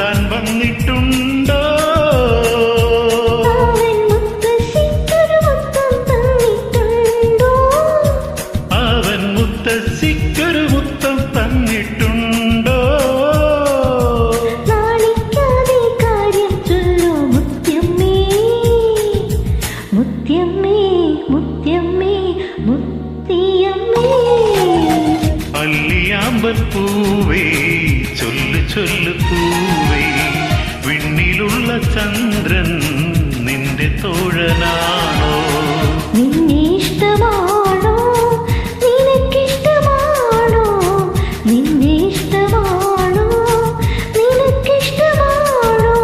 തൊടാൻ വന്നിട്ടുണ്ടോ? അവൻ മുത്തശ്ശിക്കൊരു മുത്തം തന്നിട്ടുണ്ടോ? മുത്യമ്മേ മുത്യമ്മേ മുത്യമ്മേ മുത്തിയമ്മേ പൂവേ ചൊല്ലു ചൊല്ലു പൂവേ. വിണ്ണിലുള്ള ചന്ദ്രൻ നിന്റെ തോഴനാണോ? നിന്നെ ഇഷ്ടമാണോ നിനക്കിഷ്ടമാണോ? നിന്നെ ഇഷ്ടമാണോ നിനക്കിഷ്ടമാണോ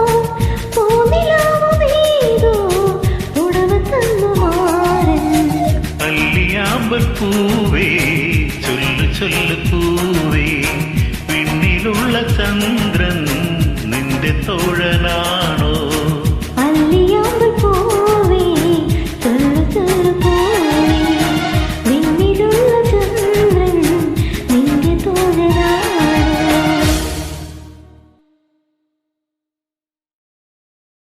ഉടവ അല്ലിയാമ്പൽ പൂവേ ചന്ദ്രൻ നിന്റെ തോഴനാണോ